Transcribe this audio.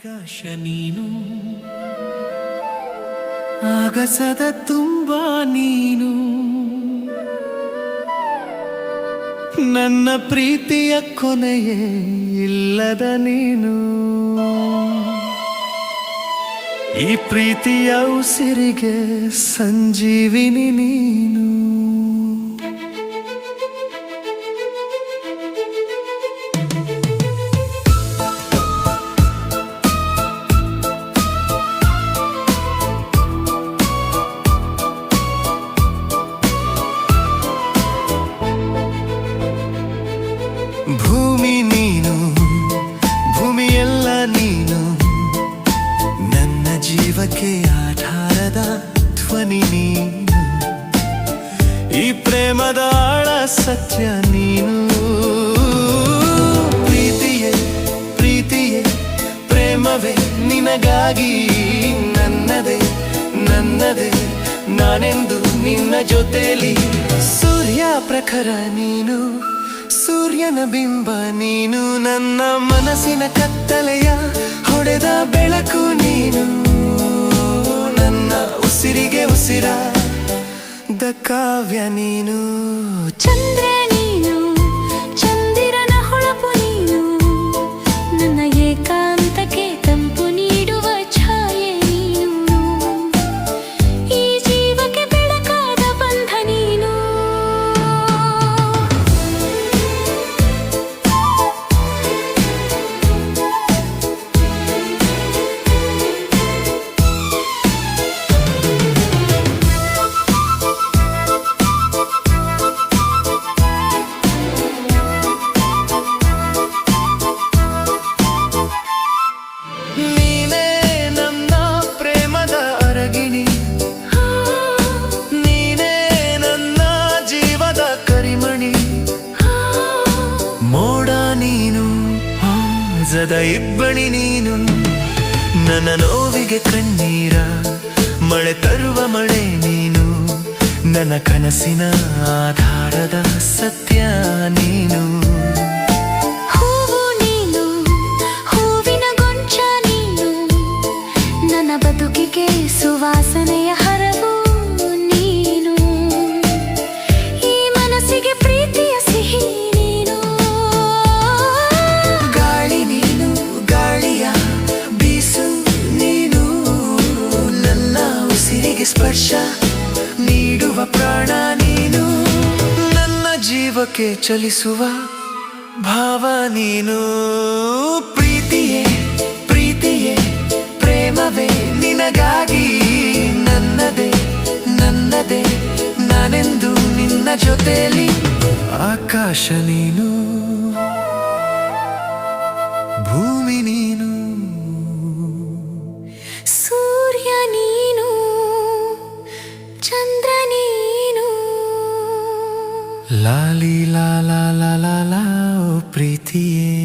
ಆಕಾಶ ನೀನು, ಆಗಸದ ತುಂಬಾ ನೀನು. ನನ್ನ ಪ್ರೀತಿಯ ಕೊನೆಯೇ ಇಲ್ಲದ ನೀನು. ಈ ಪ್ರೀತಿಯ ಉಸಿರಿಗೆ ಸಂಜೀವಿನಿ ನೀನು. ಜೀವಕ್ಕೆ ಆಧಾರದ ಧ್ವನಿ ನೀನು. ಈ ಪ್ರೇಮದ ಸತ್ಯ ನೀನು. ಪ್ರೀತಿಯೇ ಪ್ರೀತಿಯೇ, ಪ್ರೇಮವೇ ನಿನಗಾಗಿ ನನ್ನದೇ ನನ್ನದೇ, ನಾನೆಂದು ನಿನ್ನ ಜೊತೆಲಿ ಸೂರ್ಯ ಪ್ರಖರ ನೀನು, ಸೂರ್ಯನ ಬಿಂಬ ನೀನು, ನನ್ನ ಮನಸ್ಸಿನ ಕತ್ತಲೆಯ ಹೊಡೆದ ಬೆಳಕು ನೀನು. ಉಸಿರಿಗೆ ಉಸಿರ ದ ಕಾವ್ಯ ನೀನು. ಚಂದ್ರ ಜದ ಇಬ್ಬಣಿ ನೀನು, ನನ್ನ ನೋವಿಗೆ ಕಣ್ಣೀರ, ಮಳೆ ತರುವ ಮಳೆ ನೀನು, ನನ್ನ ಕನಸಿನ ಆಧಾರದ ಸತ್ಯ ನೀನು. ಹೂವು ನೀನು, ಹೂವಿನ ನನ್ನ ಬದುಕಿಗೆ ಸುವಾಸನೆಯ ಹರವು ಜೀವಕ್ಕೆ ಚಲಿಸುವ ಭಾವ ನೀನು. ಪ್ರೀತಿಯೇ ಪ್ರೀತಿಯೇ, ಪ್ರೇಮವೇ ನಿನಗಾಗಿ ನನ್ನದೇ ನನ್ನದೇ, ನಾನೆಂದು ನಿನ್ನ ಜೊತೆಯಲ್ಲಿ ಆಕಾಶ ನೀನು, ಭೂಮಿ ನೀನು. লালি লা লা লা লা ও প্রীতিয়ে